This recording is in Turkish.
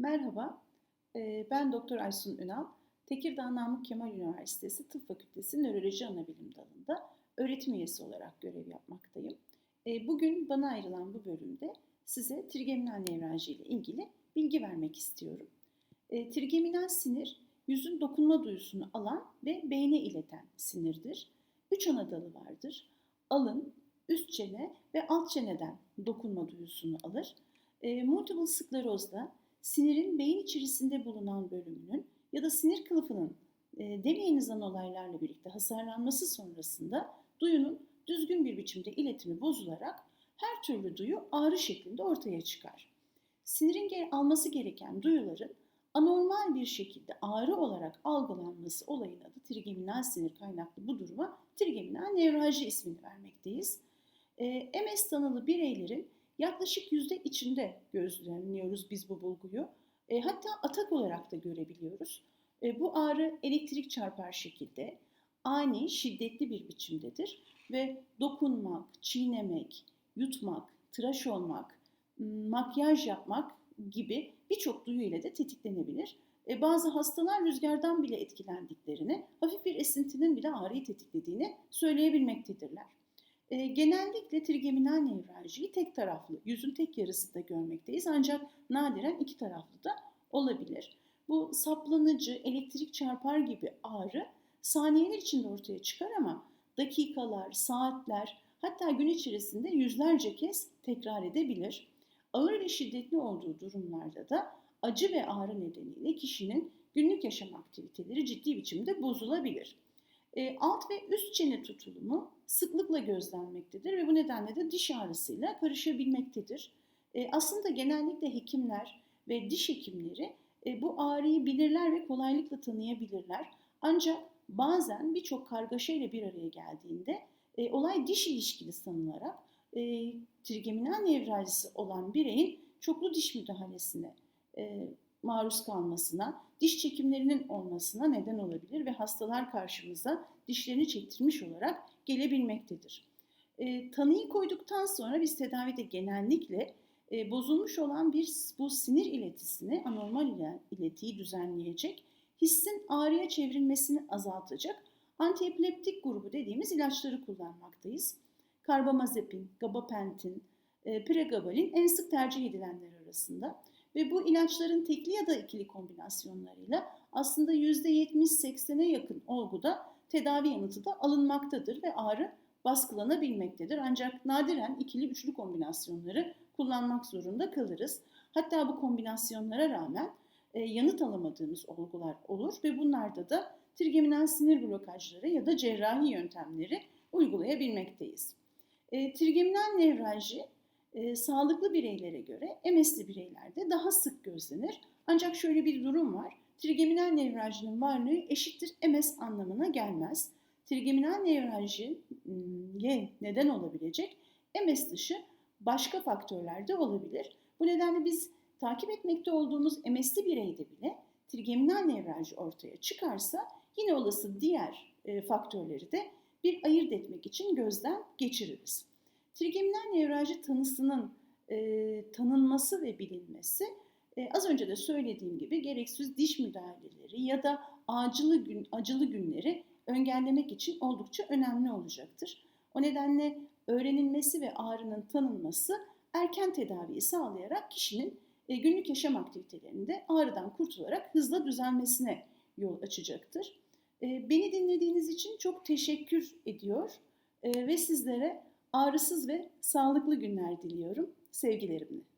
Merhaba, ben Doktor Aysun Ünal. Tekirdağ Namık Kemal Üniversitesi Tıp Fakültesi Nöroloji Anabilim Dalı'nda öğretim üyesi olarak görev yapmaktayım. Bugün bana ayrılan bu bölümde size trigeminal nevralji ile ilgili bilgi vermek istiyorum. Trigeminal sinir, yüzün dokunma duyusunu alan ve beyne ileten sinirdir. Üç ana dalı vardır. Alın, üst çene ve alt çeneden dokunma duyusunu alır. Multiple sklerozda sinirin beyin içerisinde bulunan bölümünün ya da sinir kılıfının e, demeyinizden olaylarla birlikte hasarlanması sonrasında duyunun düzgün bir biçimde iletimi bozularak her türlü duyu ağrı şeklinde ortaya çıkar. Sinirin alması gereken duyuların anormal bir şekilde ağrı olarak algılanması olayına da trigeminal sinir kaynaklı bu duruma trigeminal nevralji ismini vermekteyiz. E, MS tanılı bireylerin yaklaşık yüzde içinde gözlemliyoruz biz bu bulguyu. E, hatta atak olarak da görebiliyoruz. E, bu ağrı elektrik çarpar şekilde ani, şiddetli bir biçimdedir ve dokunmak, çiğnemek, yutmak, tıraş olmak, makyaj yapmak gibi birçok duyu ile de tetiklenebilir. E, bazı hastalar rüzgardan bile etkilendiklerini, hafif bir esintinin bile ağrıyı tetiklediğini söyleyebilmektedirler. E, genellikle trigeminal nevraljiyi tek taraflı, yüzün tek yarısında görmekteyiz ancak nadiren iki taraflı da olabilir. Bu saplanıcı, elektrik çarpar gibi ağrı saniyeler içinde ortaya çıkar ama dakikalar, saatler hatta gün içerisinde yüzlerce kez tekrar edebilir. Ağır ve şiddetli olduğu durumlarda da acı ve ağrı nedeniyle kişinin günlük yaşam aktiviteleri ciddi biçimde bozulabilir. E, alt ve üst çene tutulumu sıklıkla gözlenmektedir ve bu nedenle de diş ağrısıyla karışabilmektedir. E, aslında genellikle hekimler ve diş hekimleri e, bu ağrıyı bilirler ve kolaylıkla tanıyabilirler. Ancak bazen birçok kargaşa ile bir araya geldiğinde e, olay diş ilişkili sanılarak e, trigeminal nevraljisi olan bireyin çoklu diş müdahalesine e, maruz kalmasına, diş çekimlerinin olmasına neden olabilir ve hastalar karşımıza dişlerini çektirmiş olarak gelebilmektedir. E, tanıyı koyduktan sonra biz tedavide genellikle e, bozulmuş olan bir bu sinir iletisini, anormal iletiyi düzenleyecek, hissin ağrıya çevrilmesini azaltacak antiepileptik grubu dediğimiz ilaçları kullanmaktayız. Karbamazepin, gabapentin, e, pregabalin en sık tercih edilenler arasında. Ve bu ilaçların tekli ya da ikili kombinasyonlarıyla aslında %70-80'e yakın olguda tedavi yanıtı da alınmaktadır ve ağrı baskılanabilmektedir. Ancak nadiren ikili üçlü kombinasyonları kullanmak zorunda kalırız. Hatta bu kombinasyonlara rağmen e, yanıt alamadığımız olgular olur ve bunlarda da trigeminal sinir blokajları ya da cerrahi yöntemleri uygulayabilmekteyiz. E, trigeminal nevralji e, sağlıklı bireylere göre MS'li bireylerde daha sık gözlenir. Ancak şöyle bir durum var. Trigeminal nevraljinin varlığı eşittir MS anlamına gelmez. Trigeminal nevraljiye neden olabilecek MS dışı başka faktörler de olabilir. Bu nedenle biz takip etmekte olduğumuz MS'li bireyde bile trigeminal nevralji ortaya çıkarsa yine olası diğer faktörleri de bir ayırt etmek için gözden geçiririz. Trigeminal nevralji tanısının e, tanınması ve bilinmesi e, az önce de söylediğim gibi gereksiz diş müdahaleleri ya da acılı gün acılı günleri engellemek için oldukça önemli olacaktır. O nedenle öğrenilmesi ve ağrının tanınması erken tedaviyi sağlayarak kişinin e, günlük yaşam aktivitelerinde ağrıdan kurtularak hızla düzelmesine yol açacaktır. E, beni dinlediğiniz için çok teşekkür ediyor e, ve sizlere ağrısız ve sağlıklı günler diliyorum sevgilerimle.